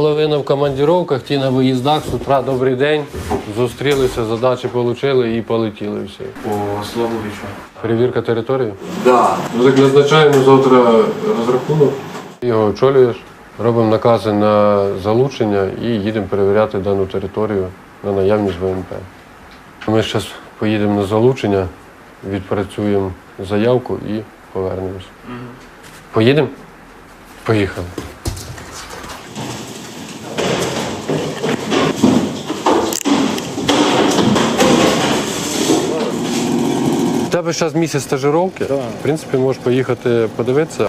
Половина в командировках, ті на виїздах з утра добрий день. Зустрілися, задачі отримали і полетіли всі. По Славовичу. Перевірка території. Да. Ну так назначаємо завтра розрахунок. Його очолюєш, робимо накази на залучення і їдемо перевіряти дану територію на наявність ВНП. Ми зараз поїдемо на залучення, відпрацюємо заявку і повернемось. Поїдемо? Поїхали. У тебе зараз місяць стажировки. В принципі, можеш поїхати подивитися.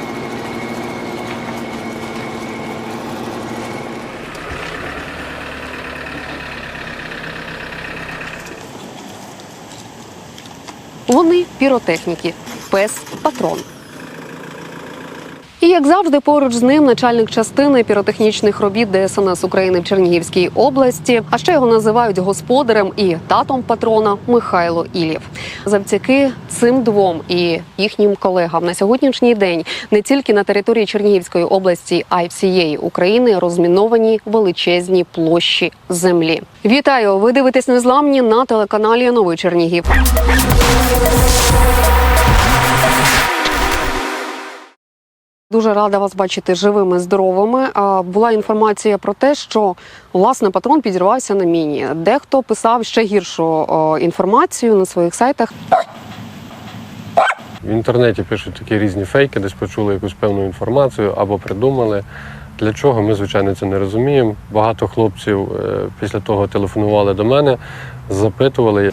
Вони піротехніки, пес патрон. І як завжди, поруч з ним начальник частини піротехнічних робіт ДСНС України в Чернігівській області. А ще його називають господарем і татом патрона Михайло Ілєв. Завдяки цим двом і їхнім колегам на сьогоднішній день не тільки на території Чернігівської області, а й всієї України розміновані величезні площі землі. Вітаю! Ви дивитесь незламні на телеканалі Новий Чернігів. Дуже рада вас бачити живими, здоровими. Була інформація про те, що власне патрон підірвався на міні. Дехто писав ще гіршу інформацію на своїх сайтах. В інтернеті пишуть такі різні фейки, десь почули якусь певну інформацію або придумали. Для чого ми, звичайно, це не розуміємо. Багато хлопців е, після того телефонували до мене, запитували.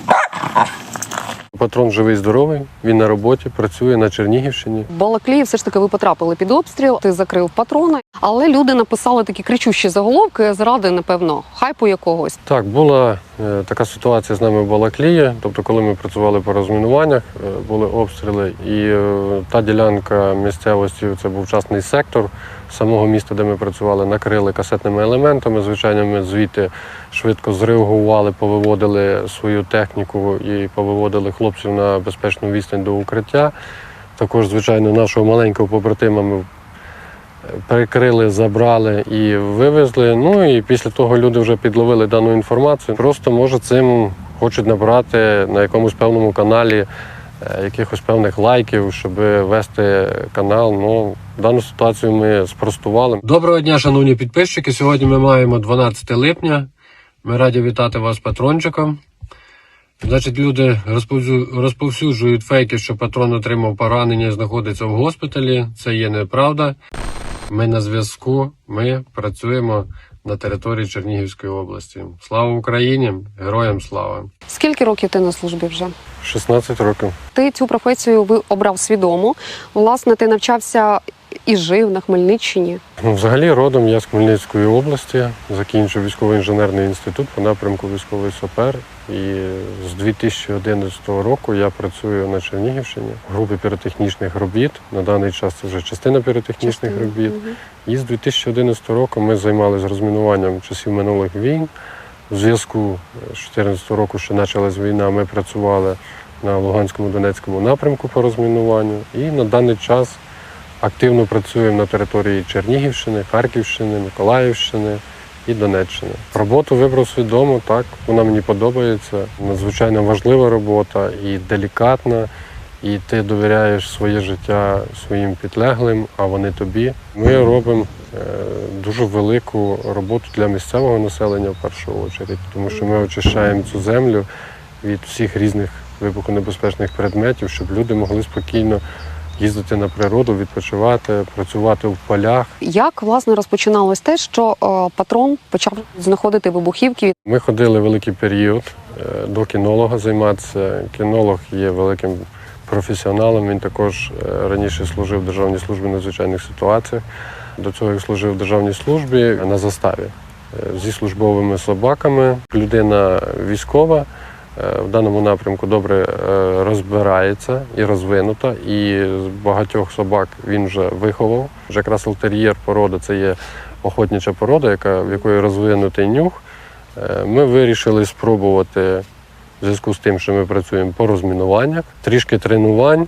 Патрон живий, здоровий, він на роботі, працює на Чернігівщині. Балаклії все ж таки ви потрапили під обстріл. Ти закрив патрона, але люди написали такі кричущі заголовки заради, напевно, хайпу якогось. Так, була е, така ситуація з нами в Балаклії. Тобто, коли ми працювали по розмінуваннях, е, були обстріли, і е, та ділянка місцевості це був частний сектор самого міста, де ми працювали, накрили касетними елементами. Звичайно, ми звідти швидко зреагували, повиводили свою техніку і повиводили хлопців на безпечну відстань до укриття. Також, звичайно, нашого маленького побратима ми перекрили, забрали і вивезли. Ну і після того люди вже підловили дану інформацію. Просто може цим хочуть набрати на якомусь певному каналі е, якихось певних лайків, щоб вести канал. Ну, дану ситуацію ми спростували. Доброго дня, шановні підписчики. Сьогодні ми маємо 12 липня. Ми раді вітати вас патрончиком. Значить, люди розповсю- розповсюджують фейки, що патрон отримав поранення і знаходиться в госпіталі. Це є неправда. Ми на зв'язку, ми працюємо на території Чернігівської області. Слава Україні! Героям слава! Скільки років ти на службі вже? 16 років. Ти цю професію ви обрав свідомо. Власне, ти навчався і жив на Хмельниччині. Ну, Взагалі родом я з Хмельницької області, закінчив військово-інженерний інститут по напрямку військовий сапер. І з 2011 року я працюю на Чернігівщині в групі піротехнічних робіт. На даний час це вже частина піротехнічних Частина, робіт. мгм. І з 2011 року ми займалися розмінуванням часів минулих війн. В зв'язку з 2014 року, що почалась війна, ми працювали на Луганському Донецькому напрямку по розмінуванню. І на даний час активно працюємо на території Чернігівщини, Харківщини, Миколаївщини і Донеччини. Роботу вибрав свідомо, так вона мені подобається. Надзвичайно важлива робота і делікатна. І ти довіряєш своє життя своїм підлеглим, а вони тобі. Ми робимо е, дуже велику роботу для місцевого населення в першу чергу, тому що ми очищаємо цю землю від всіх різних вибухонебезпечних предметів, щоб люди могли спокійно їздити на природу, відпочивати, працювати в полях. Як власне розпочиналось те, що е, патрон почав знаходити вибухівки? Ми ходили великий період е, до кінолога займатися. Кінолог є великим професіоналом. Він також е, раніше служив в Державній службі надзвичайних ситуаціях. До цього як служив в державній службі на заставі е, зі службовими собаками. Людина військова в даному напрямку добре е, розбирається і розвинута. І з багатьох собак він вже виховав. Вже Рассел порода це є охотнича порода, яка, в якої розвинутий нюх. Е, Ми вирішили спробувати в зв'язку з тим, що ми працюємо по розмінуваннях, трішки тренувань е,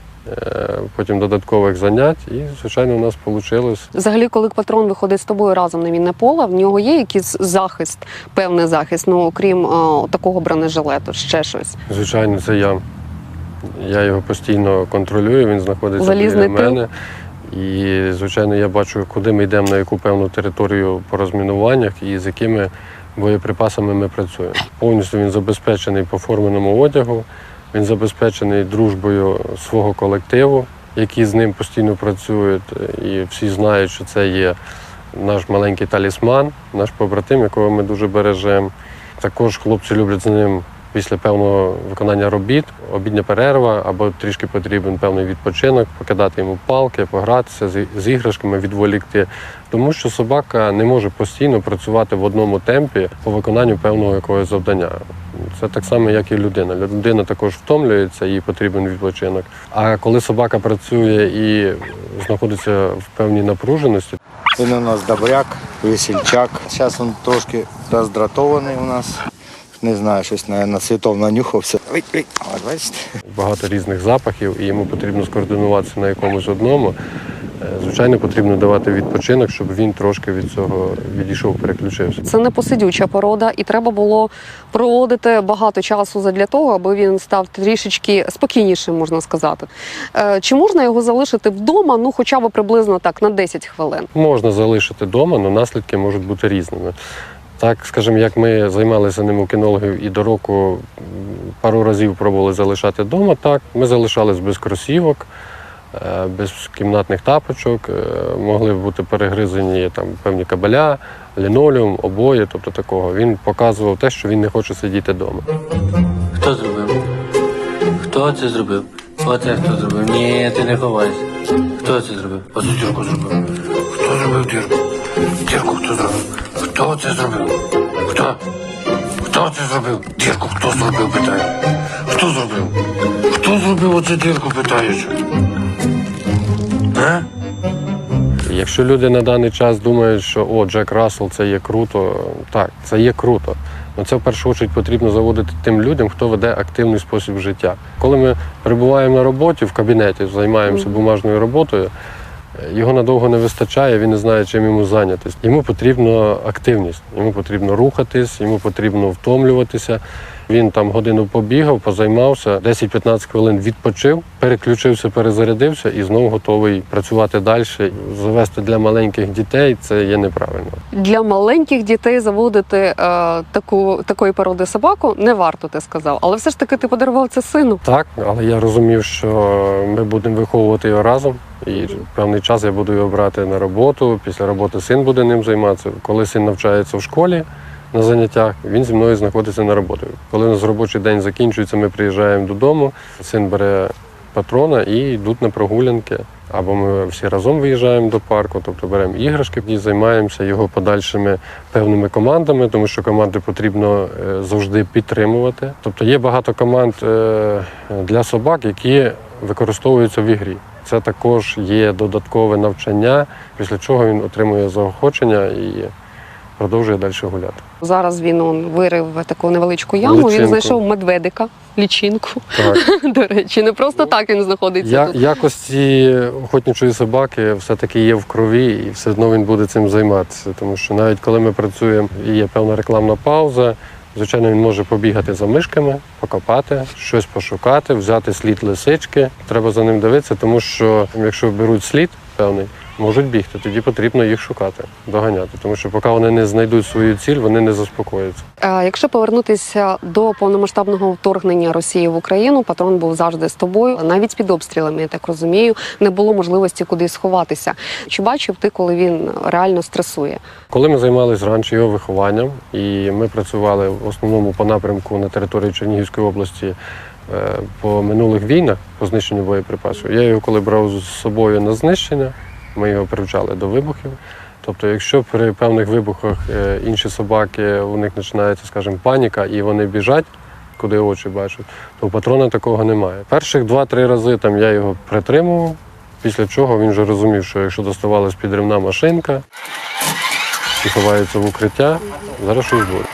потім додаткових занять, і, звичайно, у нас вийшло. Взагалі, коли патрон виходить з тобою разом на мінне поле, в нього є якийсь захист, певний захист, ну окрім а, такого бронежилету, ще щось. Звичайно, це я. Я його постійно контролюю, він знаходиться Залізний біля мене. І, звичайно, я бачу, куди ми йдемо на яку певну територію по розмінуваннях і з якими боєприпасами ми працюємо. Повністю він забезпечений по форменому одягу, він забезпечений дружбою свого колективу, які з ним постійно працюють. І всі знають, що це є наш маленький талісман, наш побратим, якого ми дуже бережемо. Також хлопці люблять з ним після певного виконання робіт, обідня перерва або трішки потрібен певний відпочинок, покидати йому палки, погратися з, іграшками, відволікти. Тому що собака не може постійно працювати в одному темпі по виконанню певного якогось завдання. Це так само, як і людина. Людина також втомлюється, їй потрібен відпочинок. А коли собака працює і знаходиться в певній напруженості, Він у нас добряк, весельчак. Зараз він трошки роздратований у нас. Не знаю, щось, мабуть, цвітов нанюхався. Багато різних запахів, і йому потрібно скоординуватися на якомусь одному. Е, Звичайно, потрібно давати відпочинок, щоб він трошки від цього відійшов, переключився. Це не посидюча порода, і треба було проводити багато часу задля того, аби він став трішечки спокійнішим, можна сказати. Е, Чи можна його залишити вдома, ну хоча б приблизно так на 10 хвилин? Можна залишити вдома, але наслідки можуть бути різними. Так, скажімо, як ми займалися ним у кінологів і до року пару разів пробували залишати вдома, так, ми залишались без кросівок, е, без кімнатних тапочок, е, могли бути перегризані там, певні кабеля, лінолеум, обої, тобто такого. Він показував те, що він не хоче сидіти вдома. Хто зробив? Хто це зробив? Оце хто зробив? Ні, ти не ховайся. Хто це зробив? Оцю дірку зробив. Хто зробив дірку? Дірку хто зробив? Хто це зробив? Хто? Хто це зробив? Дірку хто зробив, питаю. Хто зробив? Хто зробив оцю дірку, питаю? А? Якщо люди на даний час думають, що о, Джек Рассел це є круто, так, це є круто. Але це в першу чергу потрібно заводити тим людям, хто веде активний спосіб життя. Коли ми перебуваємо на роботі в кабінеті, займаємося бумажною роботою, е, його надовго не вистачає, він не знає, чим йому зайнятися. Йому потрібна активність, йому потрібно рухатись, йому потрібно втомлюватися. Він там годину побігав, позаймався, 10-15 хвилин відпочив, переключився, перезарядився і знову готовий працювати далі. Завести для маленьких дітей це є неправильно. Для маленьких дітей заводити е, таку такої породи собаку не варто, ти сказав. Але все ж таки ти подарував це сину. Так, але я розумів, що ми будемо виховувати його разом. І певний час я буду його брати на роботу. Після роботи син буде ним займатися. Коли син навчається в школі на заняттях, він зі мною знаходиться на роботі. Коли у нас робочий день закінчується, ми приїжджаємо додому. Син бере патрона і йдуть на прогулянки. Або ми всі разом виїжджаємо до парку, тобто беремо іграшки і займаємося його подальшими певними командами, тому що команди потрібно е, завжди підтримувати. Тобто є багато команд е, для собак, які використовуються в ігрі. Це також є додаткове навчання, після чого він отримує заохочення і продовжує далі гуляти. Зараз він он, вирив таку невеличку яму. Він знайшов медведика, лічинку. Так. До речі, не просто так він знаходиться Я, тут. якості охотничої собаки все-таки є в крові, і все одно він буде цим займатися. Тому що навіть коли ми працюємо і є певна рекламна пауза, звичайно, він може побігати за мишками, покопати, щось пошукати, взяти слід лисички. Треба за ним дивитися, тому що якщо беруть слід певний, можуть бігти, тоді потрібно їх шукати, доганяти. Тому що поки вони не знайдуть свою ціль, вони не заспокояться. Е, Якщо повернутися до повномасштабного вторгнення Росії в Україну, патрон був завжди з тобою. Навіть під обстрілами, я так розумію, не було можливості кудись сховатися. Чи бачив ти, коли він реально стресує? Коли ми займалися раніше його вихованням, і ми працювали в основному по напрямку на території Чернігівської області по минулих війнах по знищенню боєприпасів, я його коли брав з собою на знищення, ми його привчали до вибухів. Тобто, якщо при певних вибухах е, інші собаки, у них починається, скажімо, паніка, і вони біжать, куди очі бачать, то патрона такого немає. Перших два-три рази там я його притримував, після чого він вже розумів, що якщо доставалась підривна машинка, і ховаються в укриття, зараз щось буде.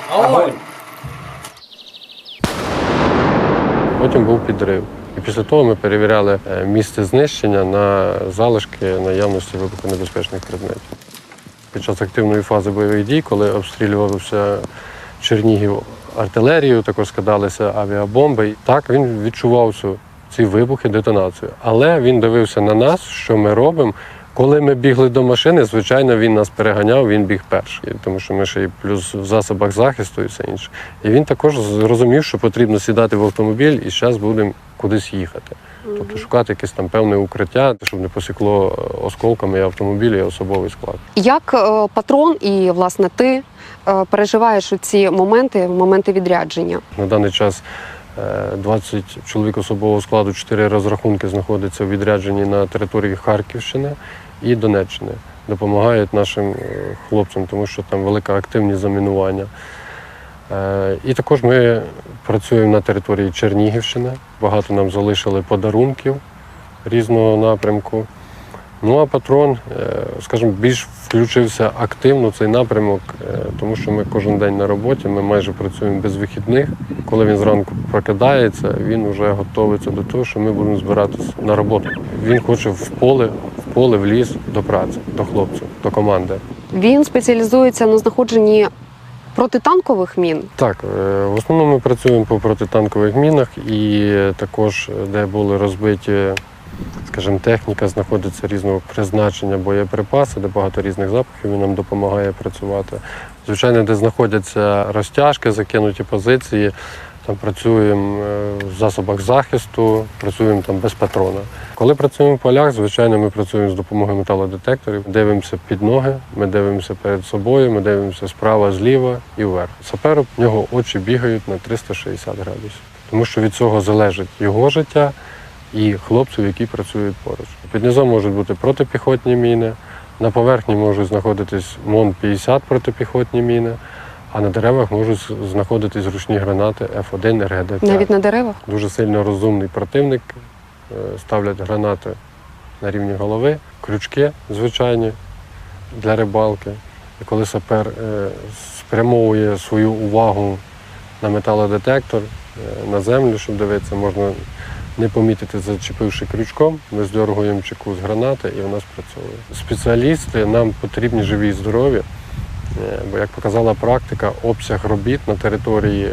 Потім був підрив. І після того ми перевіряли е, місце знищення на залишки наявності вибухонебезпечних предметів. Під час активної фази бойових дій, коли обстрілювався Чернігів артилерією, також скидалися авіабомби. Так він відчував цю, ці вибухи, детонацію. Але він дивився на нас, що ми робимо. Коли ми бігли до машини, звичайно, він нас переганяв, він біг перший, тому що ми ще й плюс в засобах захисту і все інше. І він також зрозумів, що потрібно сідати в автомобіль і зараз будемо кудись їхати. Тобто шукати якесь там певне укриття, щоб не посікло е, осколками і автомобіль, і особовий склад. Як е, патрон і власне ти е, переживаєш у ці моменти, моменти відрядження? На даний час 20 чоловік особового складу, 4 розрахунки знаходяться у відрядженні на території Харківщини і Донеччини. Допомагають нашим е, хлопцям, тому що там велика активність замінування. Е, І також ми працюємо на території Чернігівщини. Багато нам залишили подарунків різного напрямку. Ну а патрон, е, скажімо, більш включився активно в цей напрямок, е, тому що ми кожен день на роботі, ми майже працюємо без вихідних. Коли він зранку прокидається, він вже готується до того, що ми будемо збиратися на роботу. Він хоче в поле, в поле, в ліс до праці, до хлопців, до команди. Він спеціалізується на знаходженні протитанкових мін. Так, е, в основному ми працюємо по протитанкових мінах і також, де були розбиті, скажімо, техніка, знаходиться різного призначення, боєприпаси, де багато різних запахів, він нам допомагає працювати. Звичайно, де знаходяться розтяжки, закинуті позиції, там працюємо е, в засобах захисту, працюємо там без патрона. Коли працюємо в полях, звичайно, ми працюємо з допомогою металодетекторів, дивимося під ноги, ми дивимося перед собою, ми дивимося справа, зліва і вверх. Саперу в нього очі бігають на 360 градусів, тому що від цього залежить його життя і хлопців, які працюють поруч. Під низом можуть бути протипіхотні міни, на поверхні можуть знаходитись МОН-50 протипіхотні міни, а на деревах можуть знаходитись ручні гранати F1 РГД-5. Навіть на деревах. Дуже сильно розумний противник. Е, Ставлять гранати на рівні голови, крючки звичайні для рибалки. І коли сапер е, спрямовує свою увагу на металодетектор, е, на землю, щоб дивитися, можна не помітити, зачепивши крючком, ми здергуємо чеку з гранати і вона спрацьовує. Спеціалісти нам потрібні живі і здорові, е, бо як показала практика, обсяг робіт на території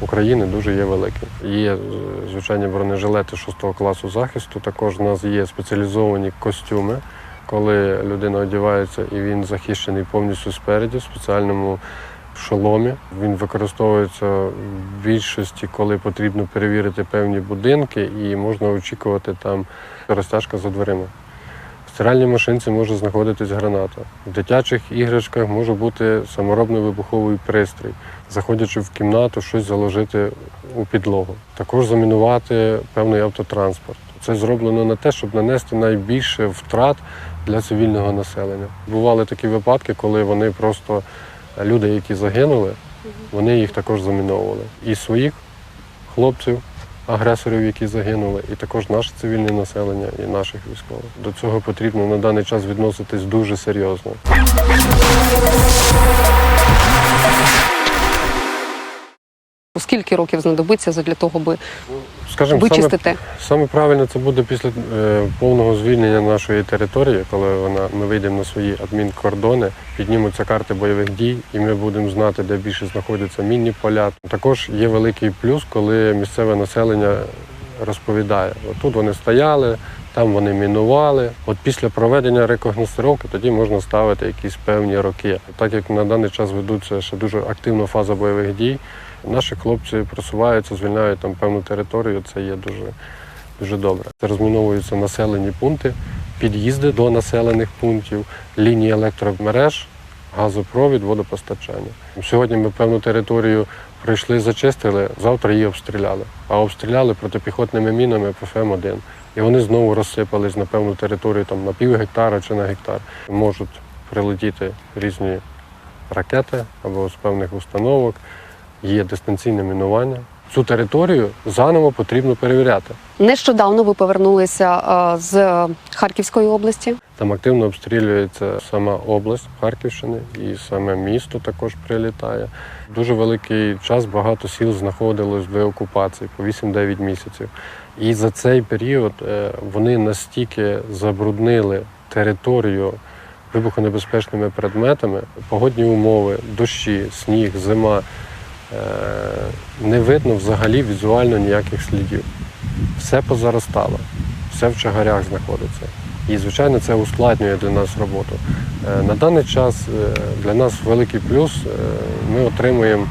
України дуже є великий. Є е, звичайні бронежилети 6 класу захисту. Також у нас є спеціалізовані костюми, коли людина одягається і він захищений повністю спереді в спеціальному шоломі. Він використовується в більшості, коли потрібно перевірити певні будинки, і можна очікувати там розтяжка за дверима. В стиральній машинці може знаходитись граната. В дитячих іграшках може бути саморобний вибуховий пристрій, заходячи в кімнату, щось заложити у підлогу. Також замінувати певний автотранспорт. Це зроблено на те, щоб нанести найбільше втрат для цивільного населення. Бували такі випадки, коли вони просто люди, які загинули, вони їх також заміновували. І своїх хлопців, агресорів, які загинули, і також наше цивільне населення, і наших військових. До цього потрібно на даний час відноситись дуже серйозно. Скільки років знадобиться для того, аби Скажімо, вичистити? саме правильно це буде після е, повного звільнення нашої території, коли вона ми вийдемо на свої адмінкордони, піднімуться карти бойових дій, і ми будемо знати, де більше знаходяться мінні поля. Також є великий плюс, коли місцеве населення розповідає: тут вони стояли, там вони мінували. От після проведення рекогностировки тоді можна ставити якісь певні роки. Так як на даний час ведуться ще дуже активна фаза бойових дій, наші хлопці просуваються, звільняють там певну територію. Це є дуже, дуже добре. Розміновуються населені пункти, під'їзди до населених пунктів, лінії електромереж, газопровід, водопостачання. Сьогодні ми певну територію пройшли, зачистили, завтра її обстріляли. А обстріляли протипіхотними мінами ПФМ-1. І вони знову розсипались на певну територію там, на пів гектара чи на гектар. Можуть прилетіти різні ракети або з певних установок. Є дистанційне мінування. Цю територію заново потрібно перевіряти. Нещодавно ви повернулися е, з Харківської області. Там активно обстрілюється сама область Харківщини і саме місто також прилітає. Дуже великий час багато сіл знаходилось в деокупації по 8-9 місяців. І за цей період е, вони настільки забруднили територію вибухонебезпечними предметами, погодні умови, дощі, сніг, зима. Е, Не видно взагалі візуально ніяких слідів. Все позаростало, все в чагарях знаходиться. І, звичайно, це ускладнює для нас роботу. Е, На даний час е, для нас великий плюс ми отримуємо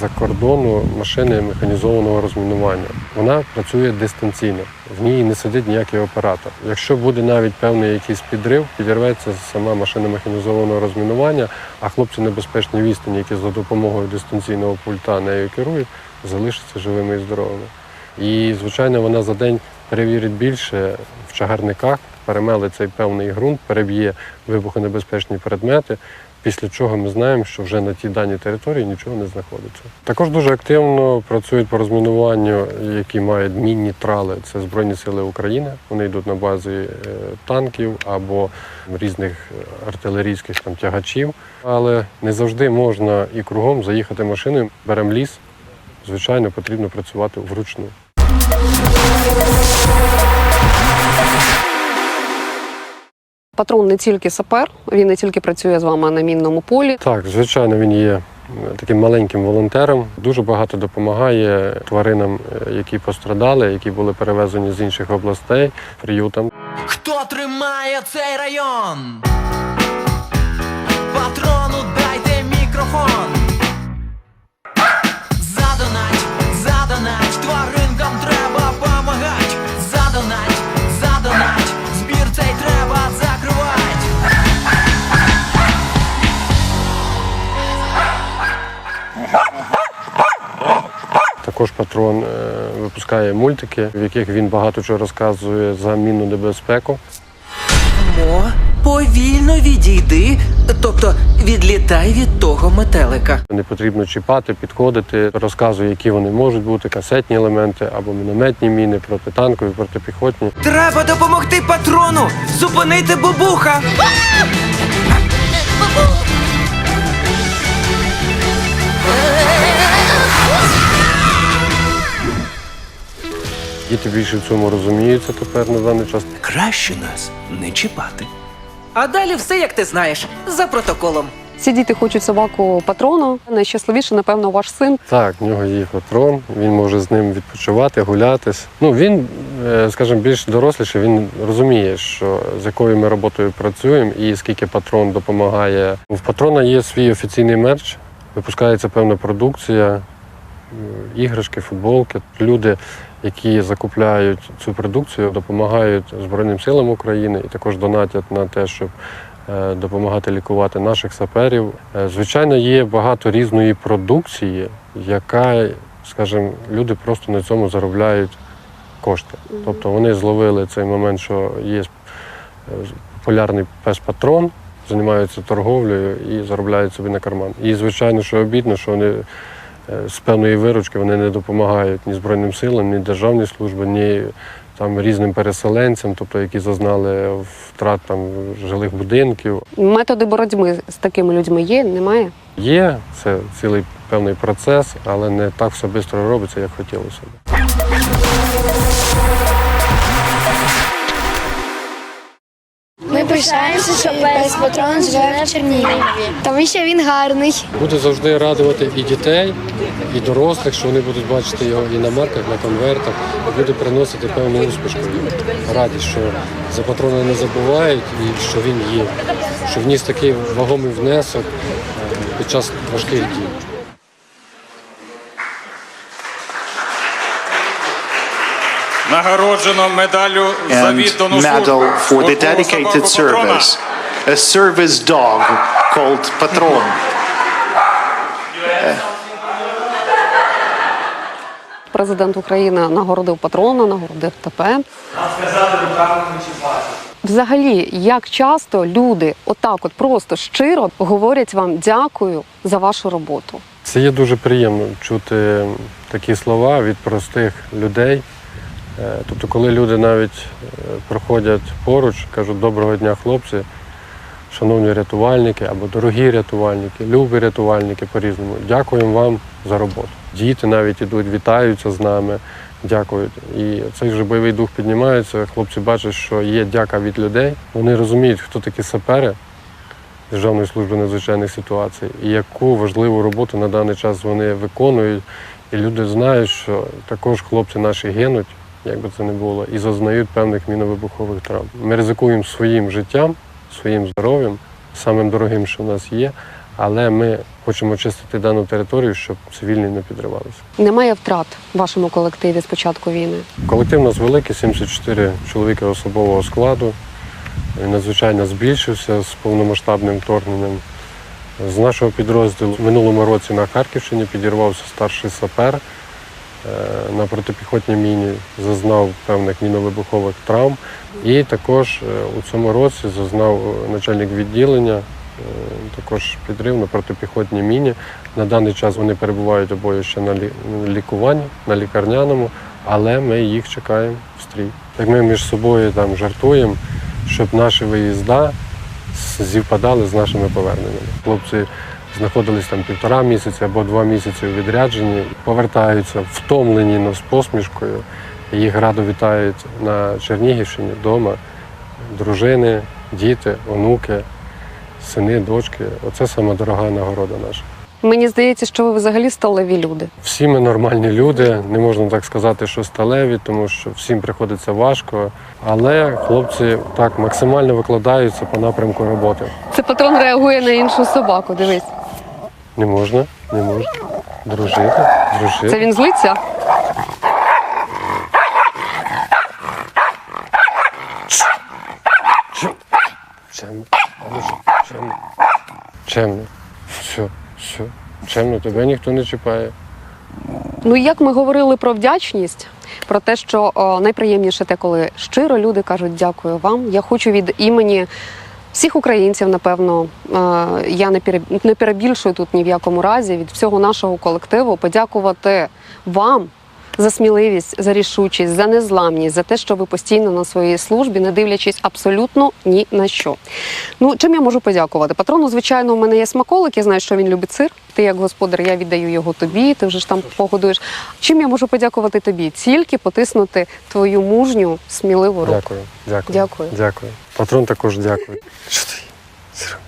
за кордону машини механізованого розмінування. Вона працює дистанційно, в ній не сидить ніякий оператор. Якщо буде навіть певний якийсь підрив, підірветься сама машина механізованого розмінування, а хлопці небезпечні відстані, які за допомогою дистанційного пульта нею керують, залишаться живими і здоровими. І, звичайно, вона за день перевірить більше в чагарниках, перемелить цей певний ґрунт, переб'є вибухонебезпечні предмети. Після чого ми знаємо, що вже на тій даній території нічого не знаходиться. Також дуже активно працюють по розмінуванню, які мають мінні трали. Це Збройні Сили України. Вони йдуть на базі е, танків або різних е, артилерійських там тягачів. Але не завжди можна і кругом заїхати машиною. Беремо ліс. Звичайно, потрібно працювати вручну. Патрон не тільки сапер, він не тільки працює з вами на мінному полі. Так, звичайно, він є таким маленьким волонтером. Дуже багато допомагає тваринам, е, які пострадали, які були перевезені з інших областей, приютам. Хто тримає цей район? Патрону дайте мікрофон. Також патрон е, випускає мультики, в яких він багато чого розказує за мінну небезпеку. Мо, повільно відійди, тобто відлітай від того метелика. Не потрібно чіпати, підходити, розказує, які вони можуть бути, касетні елементи або мінометні міни, протитанкові, протипіхотні. Треба допомогти патрону! Зупинити бубуха! Діти більше в цьому розуміються тепер на даний час. Краще нас не чіпати. А далі все, як ти знаєш, за протоколом. Всі діти хочуть собаку патрона. Найщасливіше, напевно, ваш син. Так, в нього є патрон, він може з ним відпочивати, гулятись. Ну він, е, скажімо, більш доросліший, він розуміє, що з якою ми роботою працюємо і скільки патрон допомагає. В патрона є свій офіційний мерч, випускається певна продукція, іграшки, футболки. Люди, які закупляють цю продукцію, допомагають Збройним силам України і також донатять на те, щоб е, допомагати лікувати наших саперів. Е, Звичайно, є багато різної продукції, яка, скажімо, люди просто на цьому заробляють кошти. Тобто вони зловили цей момент, що є е, популярний пес-патрон, займаються торговлею і заробляють собі на карман. І звичайно, що обідно, що вони з певної виручки вони не допомагають ні Збройним силам, ні державній службі, ні там різним переселенцям, тобто які зазнали втрат там жилих будинків. Методи боротьби з такими людьми є, немає. Є це цілий певний процес, але не так все швидко робиться, як хотілося б. Пишаємося, що пес патрон живе в Чернігові, тому що він гарний. Буде завжди радувати і дітей, і дорослих, що вони будуть бачити його і на марках, на конвертах, і буде приносити певну успішку. Радість, що за патрона не забувають і що він є, що вніс такий вагомий внесок е, під час важких дій. Нагороджено медаллю за and віддану medal for the dedicated service. A service dog called Patron. Президент України нагородив патрона, нагородив ТП. Взагалі, як часто люди отак, от просто щиро говорять вам дякую за вашу роботу. Це є дуже приємно чути такі слова від простих людей. Е, Тобто, коли люди навіть е, проходять поруч, кажуть доброго дня, хлопці, шановні рятувальники або дорогі рятувальники, любі рятувальники по-різному. Дякуємо вам за роботу. Діти навіть ідуть, вітаються з нами, дякують. І цей вже бойовий дух піднімається. Хлопці бачать, що є дяка від людей. Вони розуміють, хто такі сапери Державної служби надзвичайних ситуацій і яку важливу роботу на даний час вони виконують. І люди знають, що також хлопці наші гинуть, як би це не було, і зазнають певних міновибухових травм. Ми ризикуємо своїм життям, своїм здоров'ям, самим дорогим, що в нас є, але ми хочемо очистити дану територію, щоб цивільні не підривалися. Немає втрат в вашому колективі з початку війни. Колектив у нас великий, 74 чоловіка особового складу. Він надзвичайно збільшився з повномасштабним вторгненням. З нашого підрозділу в минулому році на Харківщині підірвався старший сапер на протипіхотній міні, зазнав певних міновибухових травм. І також е, у цьому році зазнав е, начальник відділення, е, також підрив на протипіхотній міні. На даний час вони перебувають обоє ще на лікуванні, на лікарняному, але ми їх чекаємо в стрій. Так ми між собою там жартуємо, щоб наші виїзда зівпадали з нашими поверненнями. Хлопці знаходились там півтора місяці або два місяці у відрядженні, повертаються втомлені, но з посмішкою. Їх радо вітають на Чернігівщині вдома. Дружини, діти, онуки, сини, дочки. Оце сама дорога нагорода наша. Мені здається, що ви взагалі сталеві люди. Всі ми нормальні люди, не можна так сказати, що сталеві, тому що всім приходиться важко. Але хлопці так максимально викладаються по напрямку роботи. Це патрон реагує на іншу собаку. Дивись, Не можна, не можна. Дружити, дружити. це він злиться. Чемно. Чемно. Чемно. Все, все. Чемно, тебе ніхто не чіпає. Ну як ми говорили про вдячність, про те, що о, найприємніше те, коли щиро люди кажуть дякую вам. Я хочу від імені всіх українців, напевно, е, я не пере- не перебільшую тут ні в якому разі від всього нашого колективу подякувати вам. За сміливість, за рішучість, за незламність, за те, що ви постійно на своїй службі, не дивлячись абсолютно ні на що. Ну, чим я можу подякувати? Патрону, звичайно, у мене є смаколик, я знаю, що він любить сир. Ти як господар, я віддаю його тобі, ти вже ж там погодуєш. Чим я можу подякувати тобі? Тільки потиснути твою мужню, сміливу руку. Дякую, дякую. Дякую. Дякую. Патрон також дякую. Що ти? Сир.